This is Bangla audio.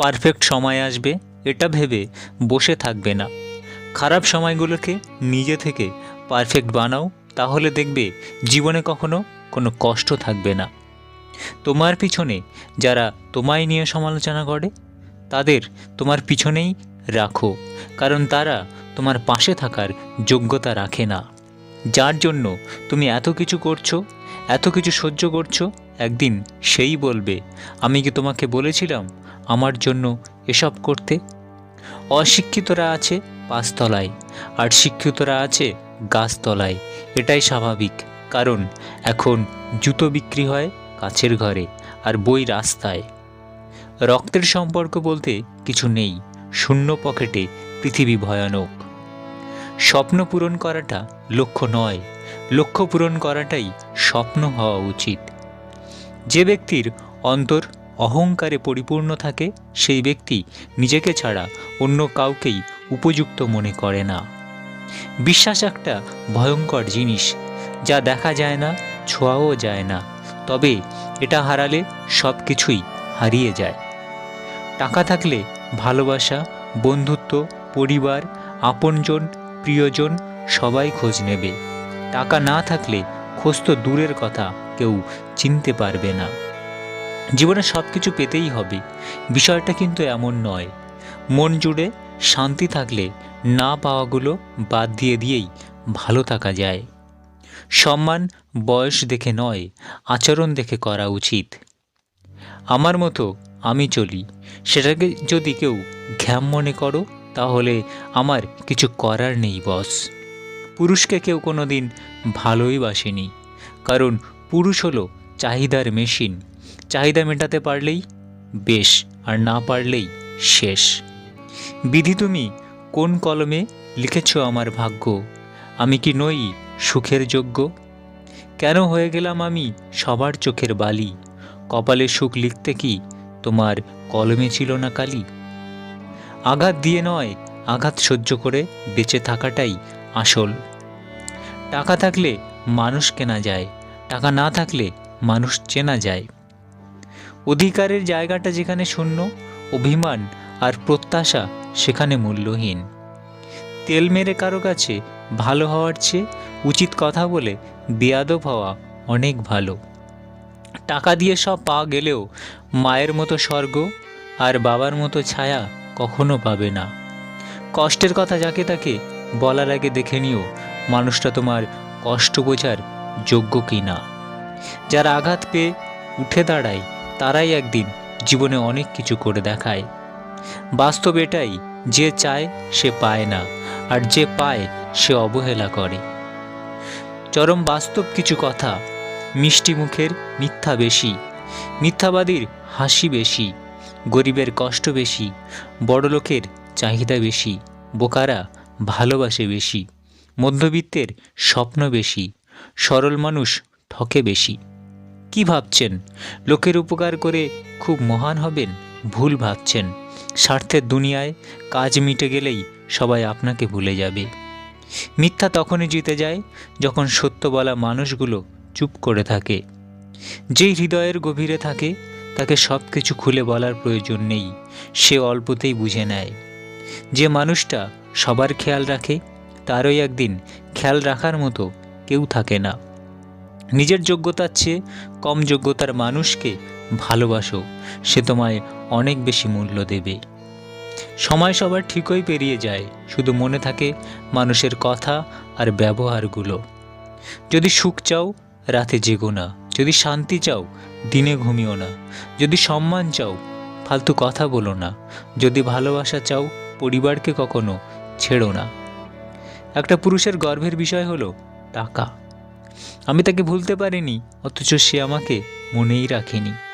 পারফেক্ট সময় আসবে, এটা ভেবে বসে থাকবে না। খারাপ সময়গুলোকে নিজে থেকে পারফেক্ট বানাও, তাহলে দেখবে জীবনে কখনো কোনো কষ্ট থাকবে না। তোমার পিছনে যারা তোমায় নিয়ে সমালোচনা করে, তাদের তোমার পিছনেই রাখো, কারণ তারা তোমার পাশে থাকার যোগ্যতা রাখে না। যার জন্য তুমি এত কিছু করছ, এত কিছু সহ্য করছ, একদিন সেই বলবে, আমি কি তোমাকে বলেছিলাম আমার জন্য এসব করতে? অশিক্ষিতরা আছে পাঁচতলায়, আর শিক্ষিতরা আছে গাছতলায়। এটাই স্বাভাবিক, কারণ এখন জুতো বিক্রি হয় কাছের ঘরে আর বই রাস্তায়। রক্তের সম্পর্ক বলতে কিছু নেই, শূন্য পকেটে পৃথিবী ভয়ানক। স্বপ্ন পূরণ করাটা লক্ষ্য নয়, লক্ষ্য পূরণ করাটাই স্বপ্ন হওয়া উচিত। যে ব্যক্তির অন্তর অহংকারে পরিপূর্ণ থাকে সেই ব্যক্তি নিজেকে ছাড়া অন্য কাউকেই উপযুক্ত মনে করে না। বিশ্বাস একটা ভয়ঙ্কর জিনিস, যা দেখা যায় না, ছোঁয়াও যায় না, তবে এটা হারালে সব কিছুই হারিয়ে যায়। টাকা থাকলে ভালোবাসা, বন্ধুত্ব, পরিবার, আপনজন, প্রিয়জন সবাই খোঁজ নেবে। টাকা না থাকলে খোঁজ তো দূরের কথা, কেউ চিনতে পারবে না। জীবনে সব কিছু পেতেই হবে। বিষয়টা কিন্তু এমন নয়। মন জুড়ে শান্তি থাকলে না পাওয়াগুলো বাদ দিয়ে দিয়েই ভালো থাকা যায়। সম্মান বয়স দেখে নয়, আচরণ দেখে করা উচিত। আমার মতো আমি চলি, সেটাকে যদি কেউ ঘ্যাম মনে করো, তাহলে আমার কিছু করার নেই, বস। পুরুষকে কেউ কোনো দিন ভালোই বাসেনি, কারণ পুরুষ হলো চাহিদার মেশিন। চাহিদা মেটাতে পারলেই বেশ, আর না পারলেই শেষ। বিধি তুমি কোন কলমে লিখেছ আমার ভাগ্য? আমি কি নই সুখের যোগ্য? কেন হয়ে গেলাম আমি সবার চোখের বালি? কপালে সুখ লিখতে কি তোমার কলমে ছিল না কালি? আঘাত দিয়ে নয়, আঘাত সহ্য করে বেঁচে থাকাটাই আসল। টাকা থাকলে মানুষ কেনা যায়, টাকা না থাকলে মানুষ চেনা যায়। অধিকারের জায়গাটা যেখানে শূন্য, অভিমান আর প্রত্যাশা সেখানে মূল্যহীন। তেল মেরে কারও কাছে ভালো হওয়ার চেয়ে উচিত কথা বলে বেয়াদব হওয়া অনেক ভালো। টাকা দিয়ে সব পাওয়া গেলেও মায়ের মতো স্বর্গ আর বাবার মতো ছায়া কখনো পাবে না। কষ্টের কথা যাকে তাকে বলার আগে দেখে নিও, মানুষটা তোমার কষ্ট বোঝার যোগ্য কি না যারা আঘাত পেয়ে উঠে দাঁড়ায় তারাই একদিন জীবনে অনেক কিছু করে দেখায়। বাস্তব এটাই, যে চায় সে পায় না, আর যে পায় সে অবহেলা করে। চরম বাস্তব কিছু কথা, মিষ্টি মুখের মিথ্যা বেশি, মিথ্যাবাদীর হাসি বেশি, গরিবের কষ্ট বেশি, বড়লোকের চাহিদা বেশি, বোকারা ভালোবাসে বেশি, মধ্যবিত্তের স্বপ্ন বেশি, সরল মানুষ ঠকে বেশি। কি ভাবছেন? লোকের উপকার করে খুব মহান হবেন, ভুল ভাবছেন। স্বার্থের দুনিয়ায় কাজ মিটে গেলেই সবাই আপনাকে ভুলে যাবে। মিথ্যা তখনই জিতে যায় যখন সত্য বলা মানুষগুলো চুপ করে থাকে। যেই হৃদয়ের গভীরে থাকে, তাকে সব কিছু খুলে বলার প্রয়োজন নেই, সে অল্পতেই বুঝে নেয়। যে মানুষটা সবার খেয়াল রাখে, তারই একদিন খেয়াল রাখার মতো কেউ থাকে না। নিজের যোগ্যতার চেয়ে কম যোগ্যতার মানুষকে ভালোবাসো, সে তোমায় অনেক বেশি মূল্য দেবে। সময় সবার ঠিকই পেরিয়ে যায়, শুধু মনে থাকে মানুষের কথা আর ব্যবহারগুলো। যদি সুখ চাও, রাতে জেগো না। যদি শান্তি চাও, দিনে ঘুমিও না। যদি সম্মান চাও, ফালতু কথা বলো না। যদি ভালোবাসা চাও, পরিবারকে কখনো ছেড়ো না। একটা পুরুষের গর্বের বিষয় হলো টাকা। আমি তাকে ভুলতে পারিনি অথচ সে আমাকে মনেই রাখেনি।